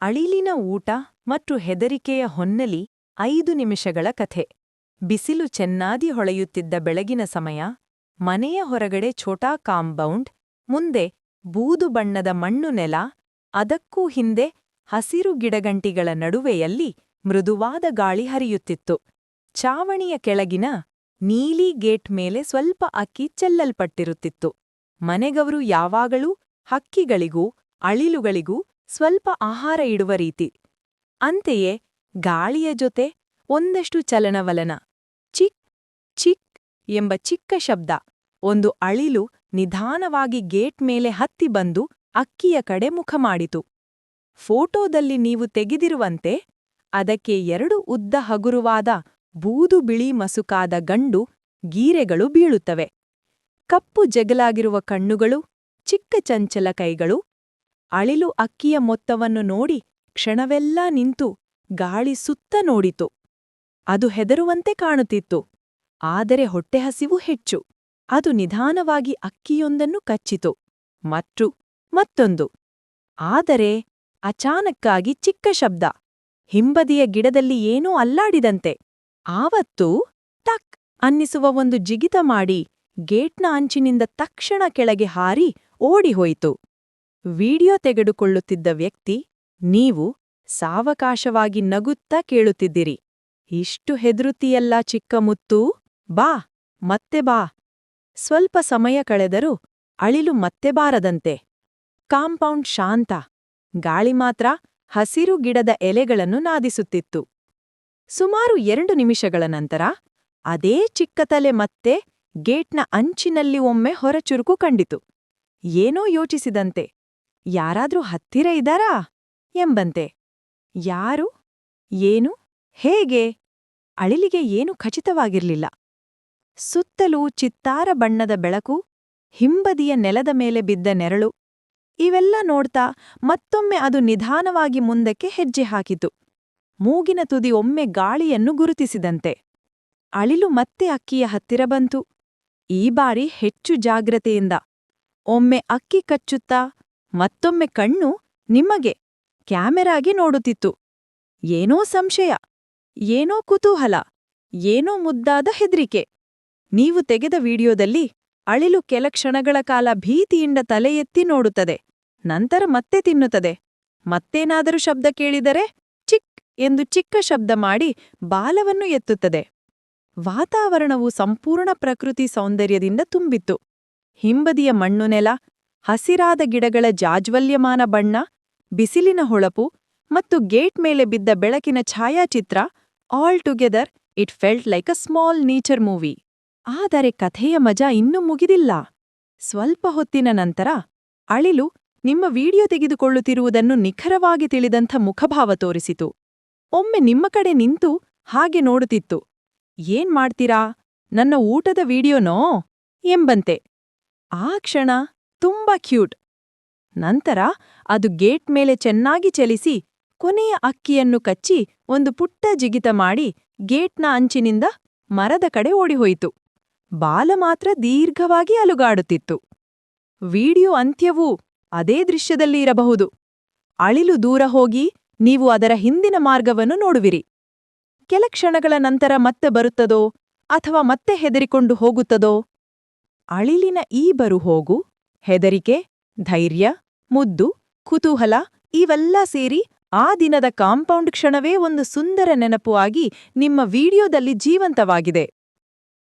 ಅಳಿಲಿನ ಊಟ ಮತ್ತು ಹೆದರಿಕೆಯ ಹೊನ್ನಲಿ ಐದು ನಿಮಿಷಗಳ ಕಥೆ. ಬಿಸಿಲು ಚೆನ್ನಾದಿ ಹೊಳೆಯುತ್ತಿದ್ದ ಬೆಳಗಿನ ಸಮಯ, ಮನೆಯ ಹೊರಗಡೆ ಛೋಟಾ ಕಾಂಬೌಂಡ್, ಮುಂದೆ ಬೂದು ಬಣ್ಣದ ಮಣ್ಣು ನೆಲ, ಅದಕ್ಕೂ ಹಿಂದೆ ಹಸಿರು ಗಿಡಗಂಟಿಗಳ ನಡುವೆಯಲ್ಲಿ ಮೃದುವಾದ ಗಾಳಿ ಹರಿಯುತ್ತಿತ್ತು. ಚಾವಣಿಯ ಕೆಳಗಿನ ನೀಲಿ ಗೇಟ್ ಮೇಲೆ ಸ್ವಲ್ಪ ಅಕ್ಕಿ ಚೆಲ್ಲಲ್ಪಟ್ಟಿರುತ್ತಿತ್ತು. ಮನೆಗವರು ಯಾವಾಗಲೂ ಹಕ್ಕಿಗಳಿಗೂ, ಅಳಿಲುಗಳಿಗೂ ಸ್ವಲ್ಪ ಆಹಾರ ಇಡುವ ರೀತಿ. ಅಂತೆಯೇ ಗಾಳಿಯ ಜೊತೆ ಒಂದಷ್ಟು ಚಲನವಲನ. ಚಿಕ್ ಚಿಕ್ ಎಂಬ ಚಿಕ್ಕ ಶಬ್ದ. ಒಂದು ಅಳಿಲು ನಿಧಾನವಾಗಿ ಗೇಟ್ ಮೇಲೆ ಹತ್ತಿ ಬಂದು ಅಕ್ಕಿಯ ಕಡೆ ಮುಖ ಮಾಡಿತು. ಫೋಟೋದಲ್ಲಿ ನೀವು ತೆಗೆದಿರುವಂತೆ ಅದಕ್ಕೆ ಎರಡು ಉದ್ದ ಹಗುರುವಾದ ಬೂದು ಬಿಳಿ ಮಸುಕಾದ ಗಂಡು ಗೀರೆಗಳು ಬೀಳುತ್ತವೆ. ಕಪ್ಪು ಜಗಲಾಗಿರುವ ಕಣ್ಣುಗಳು, ಚಿಕ್ಕ ಚಂಚಲ ಕೈಗಳು ಅಳಿಲು ಅಕ್ಕಿಯ ಮೊತ್ತವನ್ನು ನೋಡಿ ಕ್ಷಣವೆಲ್ಲ ನಿಂತು ಗಾಳಿ ಸುತ್ತ ನೋಡಿತು. ಅದು ಹೆದರುವಂತೆ ಕಾಣುತ್ತಿತ್ತು. ಆದರೆ ಹೊಟ್ಟೆಹಸಿವು ಹೆಚ್ಚು. ಅದು ನಿಧಾನವಾಗಿ ಅಕ್ಕಿಯೊಂದನ್ನು ಕಚ್ಚಿತು. ಮತ್ತು ಮತ್ತೊಂದು. ಆದರೆ ಅಚಾನಕ್ಕಾಗಿ ಚಿಕ್ಕ ಶಬ್ದ. ಹಿಂಬದಿಯ ಗಿಡದಲ್ಲಿ ಏನೋ ಅಲ್ಲಾಡಿದಂತೆ. ಆವತ್ತು ಟಕ್ ಅನ್ನಿಸುವ ಒಂದು ಜಿಗಿತ ಮಾಡಿ ಗೇಟ್ನ ಅಂಚಿನಿಂದ ತಕ್ಷಣ ಕೆಳಗೆ ಹಾರಿ ಓಡಿಹೋಯಿತು. ವಿಡಿಯೋ ತೆಗೆದುಕೊಳ್ಳುತ್ತಿದ್ದ ವ್ಯಕ್ತಿ, ನೀವು ಸಾವಕಾಶವಾಗಿ ನಗುತ್ತಾ ಕೇಳುತ್ತಿದ್ದಿರಿ. ಇಷ್ಟು ಹೆದರುತಿಯಲ್ಲ ಚಿಕ್ಕಮುತ್ತೂ? ಬಾ, ಮತ್ತೆ ಬಾ. ಸ್ವಲ್ಪ ಸಮಯ ಕಳೆದರೂ ಅಳಿಲು ಮತ್ತೆ ಬಾರದಂತೆ. ಕಾಂಪೌಂಡ್ ಶಾಂತ. ಗಾಳಿ ಮಾತ್ರ ಹಸಿರು ಗಿಡದ ಎಲೆಗಳನ್ನು ನಾದಿಸುತ್ತಿತ್ತು. ಸುಮಾರು ಎರಡು ನಿಮಿಷಗಳ ನಂತರ ಅದೇ ಚಿಕ್ಕ ತಲೆ ಮತ್ತೆ ಗೇಟ್ನ ಅಂಚಿನಲ್ಲಿ ಒಮ್ಮೆ ಹೊರಚುರುಕು ಕಂಡಿತು. ಏನೋ ಯೋಚಿಸಿದಂತೆ ಯಾರಾದ್ರೂ ಹತ್ತಿರ ಇದ್ದಾರಾ? ಎಂಬಂತೆ. ಯಾರು? ಏನು? ಹೇಗೆ? ಅಳಿಲಿಗೆ ಏನು ಖಚಿತವಾಗಿರ್ಲಿಲ್ಲ. ಸುತ್ತಲೂ ಚಿತ್ತಾರ ಬಣ್ಣದ ಬೆಳಕು, ಹಿಂಬದಿಯ ನೆಲದ ಮೇಲೆ ಬಿದ್ದ ನೆರಳು, ಇವೆಲ್ಲ ನೋಡ್ತಾ ಮತ್ತೊಮ್ಮೆ ಅದು ನಿಧಾನವಾಗಿ ಮುಂದಕ್ಕೆ ಹೆಜ್ಜೆ ಹಾಕಿತು. ಮೂಗಿನ ತುದಿ ಒಮ್ಮೆ ಗಾಳಿಯನ್ನು ಗುರುತಿಸಿದಂತೆ. ಅಳಿಲು ಮತ್ತೆ ಅಕ್ಕಿಯ ಹತ್ತಿರ ಬಂತು. ಈ ಬಾರಿ ಹೆಚ್ಚು ಜಾಗ್ರತೆಯಿಂದ. ಒಮ್ಮೆ ಅಕ್ಕಿ ಕಚ್ಚುತ್ತಾ ಮತ್ತೊಮ್ಮೆ ಕಣ್ಣು ನಿಮಗೆ ಕ್ಯಾಮೆರಾಗೆ ನೋಡುತ್ತಿತ್ತು. ಏನೋ ಸಂಶಯ, ಏನೋ ಕುತೂಹಲ, ಏನೋ ಮುದ್ದಾದ ಹೆದ್ರಿಕೆ. ನೀವು ತೆಗೆದ ವಿಡಿಯೋದಲ್ಲಿ ಅಳಿಲು ಕೆಲ ಕ್ಷಣಗಳ ಕಾಲ ಭೀತಿಯಿಂದ ತಲೆ ಎತ್ತಿ ನೋಡುತ್ತದೆ, ನಂತರ ಮತ್ತೆ ತಿನ್ನುತ್ತದೆ. ಮತ್ತೇನಾದರೂ ಶಬ್ದ ಕೇಳಿದರೆ ಚಿಕ್ ಎಂದು ಚಿಕ್ಕ ಶಬ್ದ ಮಾಡಿ ಬಾಲವನ್ನು ಎತ್ತುತ್ತದೆ. ವಾತಾವರಣವು ಸಂಪೂರ್ಣ ಪ್ರಕೃತಿ ಸೌಂದರ್ಯದಿಂದ ತುಂಬಿತ್ತು. ಹಿಂಬದಿಯ ಮಣ್ಣು ನೆಲ ಹಸಿರಾದ ಗಿಡಗಳ ಜಾಜ್ವಲ್ಯಮಾನ ಬಣ್ಣ, ಬಿಸಿಲಿನ ಹೊಳಪು ಮತ್ತು ಗೇಟ್ ಮೇಲೆ ಬಿದ್ದ ಬೆಳಕಿನ ಛಾಯಾಚಿತ್ರ all together it felt like a small nature movie ಆದರೆ ಕಥೆಯ ಮಜಾ ಇನ್ನೂ ಮುಗಿದಿಲ್ಲ. ಸ್ವಲ್ಪ ಹೊತ್ತಿನ ನಂತರ, ಅಳಿಲು ನಿಮ್ಮ ವಿಡಿಯೋ ತೆಗೆದುಕೊಳ್ಳುತ್ತಿರುವುದನ್ನು ನಿಖರವಾಗಿ ತಿಳಿದಂಥ ಮುಖಭಾವ ತೋರಿಸಿತು. ಒಮ್ಮೆ ನಿಮ್ಮ ಕಡೆ ನಿಂತು ಹಾಗೆ ನೋಡುತ್ತಿತ್ತು. ಏನ್ ಮಾಡ್ತೀರಾ? ನನ್ನ ಊಟದ ವಿಡಿಯೋನೋ? ಎಂಬಂತೆ. ಆ ಕ್ಷಣ ತುಂಬಾ ಕ್ಯೂಟ್. ನಂತರ ಅದು ಗೇಟ್ ಮೇಲೆ ಚೆನ್ನಾಗಿ ಚಲಿಸಿ ಕೊನೆಯ ಅಕ್ಕಿಯನ್ನು ಕಚ್ಚಿ ಒಂದು ಪುಟ್ಟ ಜಿಗಿತ ಮಾಡಿ ಗೇಟ್ನ ಅಂಚಿನಿಂದ ಮರದ ಕಡೆ ಓಡಿಹೋಯಿತು. ಬಾಲ ಮಾತ್ರ ದೀರ್ಘವಾಗಿ ಅಲುಗಾಡುತ್ತಿತ್ತು. ವಿಡಿಯೋ ಅಂತ್ಯವೂ ಅದೇ ದೃಶ್ಯದಲ್ಲಿ ಇರಬಹುದು. ಅಳಿಲು ದೂರ ಹೋಗಿ ನೀವು ಅದರ ಹಿಂದಿನ ಮಾರ್ಗವನ್ನು ನೋಡುವಿರಿ. ಕೆಲ ಕ್ಷಣಗಳ ನಂತರ ಮತ್ತೆ ಬರುತ್ತದೋ ಅಥವಾ ಮತ್ತೆ ಹೆದರಿಕೊಂಡು ಹೋಗುತ್ತದೋ? ಅಳಿಲಿನ ಈ ಬರು ಹೋಗು ಹೆದರಿಕೆ, ಧೈರ್ಯ, ಮುದ್ದು, ಕುತೂಹಲ ಇವೆಲ್ಲ ಸೇರಿ ಆ ದಿನದ ಕಾಂಪೌಂಡ್ ಕ್ಷಣವೇ ಒಂದು ಸುಂದರ ನೆನಪು ಆಗಿ ನಿಮ್ಮ ವಿಡಿಯೋದಲ್ಲಿ ಜೀವಂತವಾಗಿದೆ.